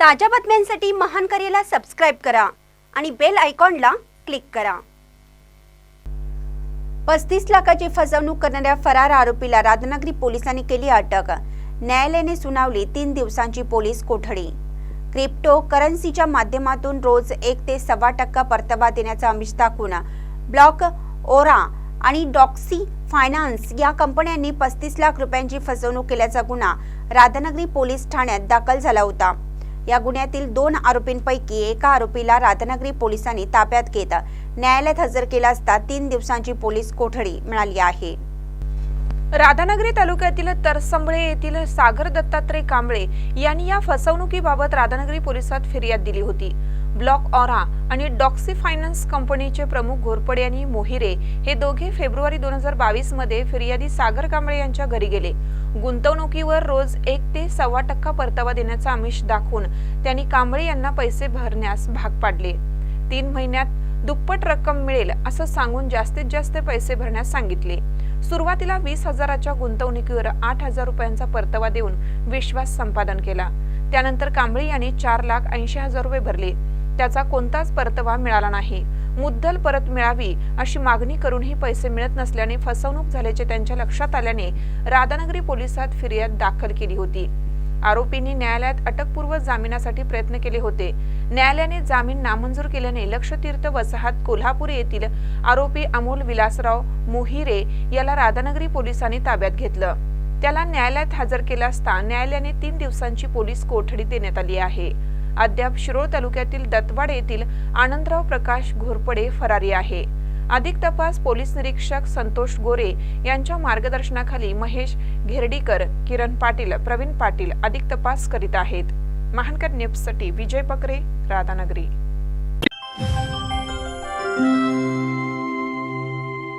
ताज्या बातम्यांसाठी महान करेला सबस्क्राईब करा आणि बेल आयकॉनला क्लिक करा. पस्तीस लाखाची फसवणूक करणाऱ्या फरार आरोपीला राधानगरी पोलिसांनी केली अटक. न्यायालयाने सुनावली तीन दिवसांची पोलीस कोठडी. क्रिप्टो करन्सीच्या माध्यमातून रोज एक ते सव्वा टक्का परतावा देण्याचा आमिष दाखवून ब्लॉक ओरा आणि डॉक्सी फायनान्स या कंपन्यांनी पस्तीस लाख रुपयांची फसवणूक केल्याचा गुन्हा राधानगरी पोलीस ठाण्यात दाखल झाला होता. या गुन्ह्यातील दोन आरोपींपैकी एका आरोपीला राधानगरी पोलिसांनी ताब्यात घेत न्यायालयात हजर केला असता तीन दिवसांची पोलीस कोठडी मिळाली आहे. राधानगरी तालुक्यातील तरसंबळे येथील सागर दत्तात्रय कांबळे यांनी या फसवणुकीबाबत राधानगरी पोलिसात फिर्याद दिली होती. ब्लॉक ऑरा आणि डॉक्सी फायनान्स कंपनीचे प्रमुख घोरपडे आणि मोहिरे हे दोघे फेब्रुवारी दोन हजार बावीसमध्ये फिर्यादी सागर कांबळे यांच्या घरी गेले. गुंतवणुकीवर रोज एक ते सव्वा टक्का परतावा देण्याचा आमिष दाखवून त्यांनी कांबळे यांना पैसे भरण्यास भाग पाडले. तीन महिन्यात दुप्पट रक्कम मिळेल असं सांगून जास्तीत जास्त पैसे भरण्यास सांगितले. सुरुवातीला वीस हजाराच्या गुंतवणुकीवर आठ हजार रुपयांचा परतावा देऊन विश्वास संपादन केला. त्यानंतर कांबळे यांनी चार लाख ऐंशी हजार रुपये भरले. त्याचा कोणताच परतावा मिळाला नाही. मुद्दल परत मिळावी अशी मागणी करूनही पैसे मिळत नसल्याने फसवणूक झाल्याचे त्यांच्या लक्षात आल्याने राधानगरी पोलिसात फिर्याद दाखल केली होती. आरोपींनी न्यायालयात अटकपूर्व जामिनासाठी प्रयत्न केले होते. न्यायालयाने जामीन नामंजूर केल्याने लक्षतीर्थ वसाहत कोल्हापूर येथील आरोपी अमोल विलासराव मोहिरे याला राधानगरी पोलिसांनी ताब्यात घेतलं. त्याला न्यायालयात हजर केला असता न्यायालयाने तीन दिवसांची पोलीस कोठडी देण्यात आली आहे. अद्याप शिरोळ तालुक्यातील दत्तवाड येथील आनंदराव प्रकाश घोरपडे फरारी आहे. अधिक तपास पोलीस निरीक्षक संतोष गोरे यांच्या मार्गदर्शनाखाली महेश घेरडीकर किरण पाटील प्रवीण पाटील अधिक तपास करीत आहेत. महानकर न्यूजसाठी विजय बकरे राधानगरी.